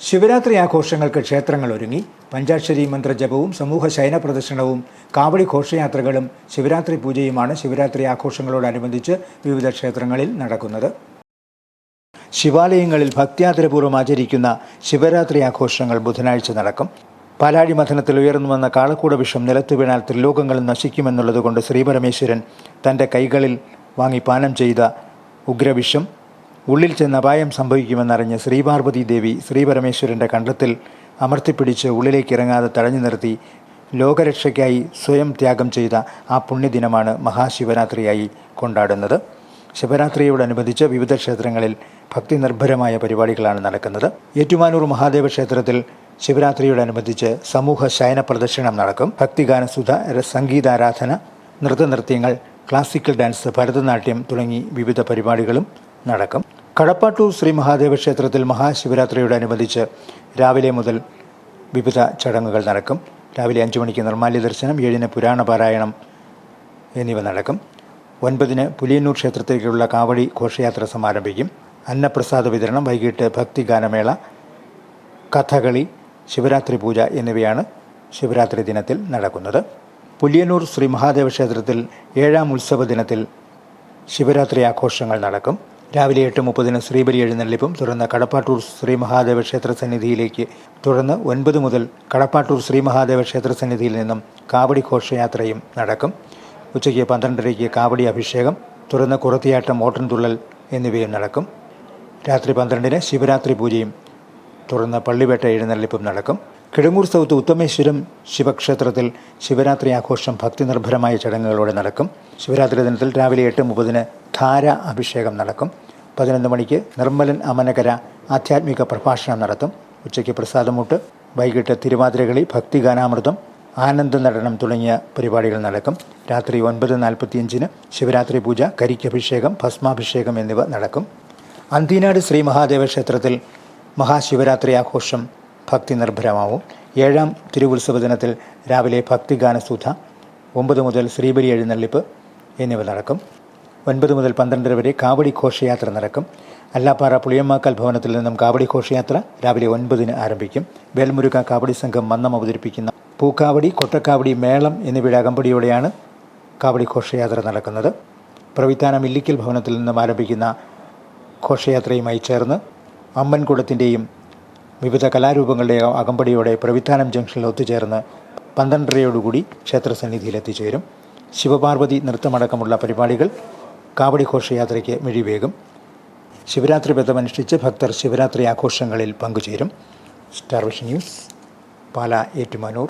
ശിവരാത്രി ആഘോഷങ്ങൾക്ക് ക്ഷേത്രങ്ങൾ ഒരുങ്ങി. പഞ്ചാക്ഷരി മന്ത്രജപവും സമൂഹ ശയന പ്രദർശനവും കാവടി ഘോഷയാത്രകളും ശിവരാത്രി പൂജയുമാണ് ശിവരാത്രി ആഘോഷങ്ങളോടനുബന്ധിച്ച് വിവിധ ക്ഷേത്രങ്ങളിൽ നടക്കുന്നത്. ശിവാലയങ്ങളിൽ ഭക്ത്യാദരപൂർവം ആചരിക്കുന്ന ശിവരാത്രി ആഘോഷങ്ങൾ ബുധനാഴ്ച നടക്കും. പാലാഴി മഥനത്തിൽ ഉയർന്നു വന്ന കാളക്കൂട വിഷം നിലത്തു വീണാൽ ത്രിലോകങ്ങൾ നശിക്കുമെന്നുള്ളതുകൊണ്ട് ശ്രീപരമേശ്വരൻ തന്റെ കൈകളിൽ വാങ്ങി പാനം ചെയ്ത ഉഗ്രവിഷം ഉള്ളിൽ ചെന്ന് അപായം സംഭവിക്കുമെന്നറിഞ്ഞ് ശ്രീപാർവതി ദേവി ശ്രീപരമേശ്വരന്റെ കണ്ടത്തിൽ അമർത്തിപ്പിടിച്ച് ഉള്ളിലേക്ക് ഇറങ്ങാതെ തടഞ്ഞു നിർത്തി ലോകരക്ഷയ്ക്കായി സ്വയം ത്യാഗം ചെയ്ത ആ പുണ്യദിനമാണ് മഹാശിവരാത്രിയായി കൊണ്ടാടുന്നത്. ശിവരാത്രിയോടനുബന്ധിച്ച് വിവിധ ക്ഷേത്രങ്ങളിൽ ഭക്തി നിർഭരമായ പരിപാടികളാണ് നടക്കുന്നത്. ഏറ്റുമാനൂർ മഹാദേവ ക്ഷേത്രത്തിൽ ശിവരാത്രിയോടനുബന്ധിച്ച് സമൂഹ ശയന പ്രദർശനം നടക്കും. ഭക്തിഗാനസുധ സംഗീതാരാധന നൃത്തനൃത്യങ്ങൾ ക്ലാസിക്കൽ ഡാൻസ് ഭരതനാട്യം തുടങ്ങി വിവിധ പരിപാടികളും നടക്കും. കടപ്പാട്ടൂർ ശ്രീ മഹാദേവ ക്ഷേത്രത്തിൽ മഹാശിവരാത്രിയോടനുബന്ധിച്ച് രാവിലെ മുതൽ വിവിധ ചടങ്ങുകൾ നടക്കും. രാവിലെ അഞ്ചു മണിക്ക് നിർമാല്യ ദർശനം ഏഴിന് പുരാണ പാരായണം എന്നിവ നടക്കും. ഒൻപതിന് പുലിയന്നൂർ ക്ഷേത്രത്തിലേക്കുള്ള കാവടി ഘോഷയാത്ര സമാരംഭിക്കും. അന്നപ്രസാദ വിതരണം വൈകിട്ട് ഭക്തിഗാനമേള കഥകളി ശിവരാത്രി പൂജ എന്നിവയാണ് ശിവരാത്രി ദിനത്തിൽ നടക്കുന്നത്. പുലിയന്നൂർ ശ്രീ മഹാദേവ ക്ഷേത്രത്തിൽ ഏഴാം ഉത്സവ ദിനത്തിൽ ശിവരാത്രി ആഘോഷങ്ങൾ നടക്കും. രാവിലെ എട്ട് മുപ്പതിന് ശ്രീബലി എഴുന്നള്ളിപ്പും തുടർന്ന് കടപ്പാട്ടൂർ ശ്രീ മഹാദേവ ക്ഷേത്ര സന്നിധിയിലേക്ക് തുടർന്ന് ഒൻപത് മുതൽ കടപ്പാട്ടൂർ ശ്രീ മഹാദേവ ക്ഷേത്ര സന്നിധിയിൽ നിന്നും കാവടി ഘോഷയാത്രയും നടക്കും. ഉച്ചയ്ക്ക് പന്ത്രണ്ടരയ്ക്ക് കാവടി അഭിഷേകം തുടർന്ന് കുറത്തിയാട്ടം ഓട്ടൻതുള്ളൽ എന്നിവയും നടക്കും. രാത്രി പന്ത്രണ്ടിന് ശിവരാത്രി പൂജയും തുടർന്ന് പള്ളിവേട്ട എഴുന്നള്ളിപ്പും നടക്കും. കിഴങ്ങൂർ സൗത്ത് ഉത്തമേശ്വരം ശിവക്ഷേത്രത്തിൽ ശിവരാത്രി ആഘോഷം ഭക്തി നിർഭരമായ ചടങ്ങുകളോടെ നടക്കും. ശിവരാത്രി ദിനത്തിൽ രാവിലെ എട്ട് മുപ്പതിന് ധാര അഭിഷേകം നടക്കും. പതിനൊന്ന് മണിക്ക് നിർമ്മലൻ അമനകര ആധ്യാത്മിക പ്രഭാഷണം നടത്തും. ഉച്ചയ്ക്ക് പ്രസാദമൂട്ട് വൈകിട്ട് തിരുവാതിരകളി ഭക്തിഗാനാമൃതം ആനന്ദ നടനം തുടങ്ങിയ പരിപാടികൾ നടക്കും. രാത്രി ഒൻപത് നാൽപ്പത്തിയഞ്ചിന് ശിവരാത്രി പൂജ കരിക്കഭിഷേകം ഭസ്മാഭിഷേകം എന്നിവ നടക്കും. അന്തിനാട് ശ്രീ മഹാദേവ ക്ഷേത്രത്തിൽ മഹാശിവരാത്രി ആഘോഷം ഭക്തി നിർഭരമാവും. ഏഴാം തിരുവുത്സവ ദിനത്തിൽ രാവിലെ ഭക്തിഗാനസൂധ ഒമ്പത് മുതൽ ശ്രീബലി എഴുന്നള്ളിപ്പ് എന്നിവ നടക്കും ഒൻപത് മുതൽ പന്ത്രണ്ടര വരെ കാവടി ഘോഷയാത്ര നടക്കും. അല്ലാപ്പാറ പുളിയമ്മാക്കൽ ഭവനത്തിൽ നിന്നും കാവടി ഘോഷയാത്ര രാവിലെ ഒൻപതിന് ആരംഭിക്കും. വേൽമുരുക കാവടി സംഘം മന്നം അവതരിപ്പിക്കുന്ന പൂക്കാവടി കൊട്ടക്കാവടി മേളം എന്നിവയുടെ അകമ്പടിയോടെയാണ് കാവടി ഘോഷയാത്ര നടക്കുന്നത്. പ്രവിത്താനം ഇല്ലിക്കൽ ഭവനത്തിൽ നിന്നും ആരംഭിക്കുന്ന ഘോഷയാത്രയുമായി ചേർന്ന് അമ്മൻകുടത്തിന്റെയും വിവിധ കലാരൂപങ്ങളുടെ അകമ്പടിയോടെ പ്രവിധാനം ജംഗ്ഷനിൽ ഒത്തുചേർന്ന് പന്ത്രണ്ടരയോടുകൂടി ക്ഷേത്രസന്നിധിയിൽ എത്തിച്ചേരും ശിവപാർവതി നൃത്തമടക്കമുള്ള പരിപാടികൾ കാവടി ഘോഷയാത്രയ്ക്ക് മിഴിവേകും. ശിവരാത്രി വ്രതമനുഷ്ഠിച്ച് ഭക്തർ ശിവരാത്രി ആഘോഷങ്ങളിൽ പങ്കുചേരും. Star news Pala Ettumanoor.